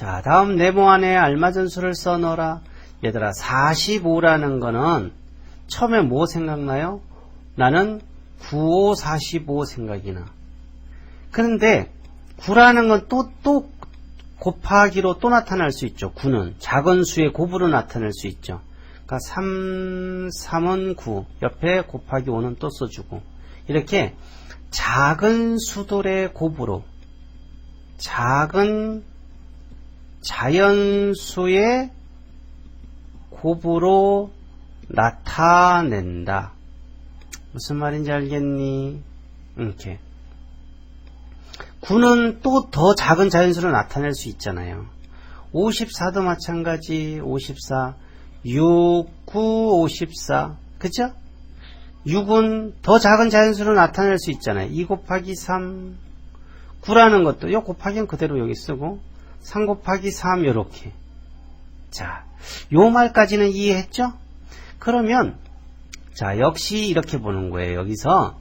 자, 다음 네모 안에 알맞은 수를 써 넣어라. 얘들아, 45라는 거는 처음에 뭐 생각나요? 나는 95, 45 생각이 나. 그런데 9라는 건 또, 또 곱하기로 또 나타날 수 있죠. 9는. 작은 수의 곱으로 나타낼 수 있죠. 그러니까 3, 3은 9. 옆에 곱하기 5는 또 써주고. 이렇게 작은 수들의 곱으로 작은 자연수의 곱으로 나타낸다. 무슨 말인지 알겠니? 이렇게. 9는 또 더 작은 자연수로 나타낼 수 있잖아요. 54도 마찬가지, 54, 6, 9, 54. 그죠? 6은 더 작은 자연수로 나타낼 수 있잖아요. 2 곱하기 3, 9라는 것도, 요 곱하기는 그대로 여기 쓰고, 3 곱하기 3, 요렇게. 자, 요 말까지는 이해했죠? 그러면, 자, 역시 이렇게 보는 거예요. 여기서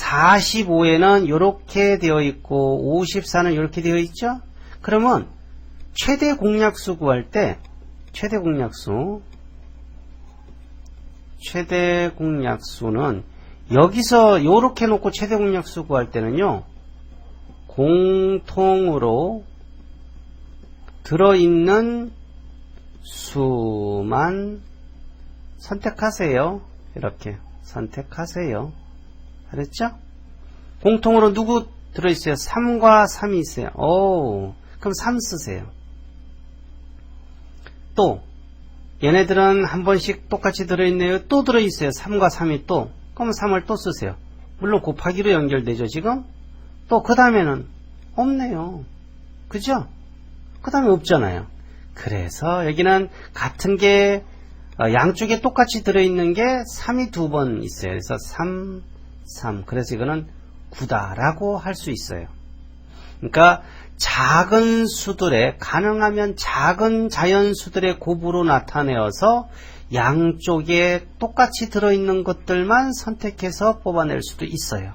45에는 이렇게 되어 있고 54는 이렇게 되어 있죠? 그러면 최대 공약수 구할 때 최대 공약수 최대 공약수는 여기서 이렇게 놓고 최대 공약수 구할 때는요. 공통으로 들어있는 수만 선택하세요. 이렇게 선택하세요. 알았죠? 공통으로 누구 들어있어요? 3과 3이 있어요. 오, 그럼 3 쓰세요. 또 얘네들은 한 번씩 똑같이 들어있네요. 또 들어있어요. 3과 3이 또. 그럼 3을 또 쓰세요. 물론 곱하기로 연결되죠, 지금? 또 그 다음에는 없네요. 그죠? 그 다음에 없잖아요. 그래서 여기는 같은 게 어, 양쪽에 똑같이 들어있는 게 3이 두 번 있어요. 그래서 3, 3. 그래서 이거는 9다라고 할 수 있어요. 그러니까 작은 수들의 가능하면 작은 자연수들의 곱으로 나타내어서 양쪽에 똑같이 들어있는 것들만 선택해서 뽑아낼 수도 있어요.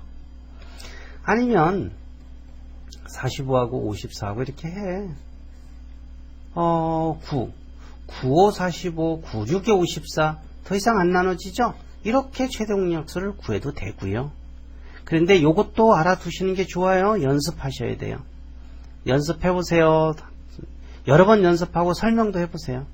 아니면 45하고 54하고 이렇게 해. 어, 9. 95, 45, 96에 54. 더 이상 안 나눠지죠? 이렇게 최대 공약수를 구해도 되고요. 그런데 이것도 알아두시는 게 좋아요. 연습하셔야 돼요. 연습해 보세요. 여러 번 연습하고 설명도 해 보세요.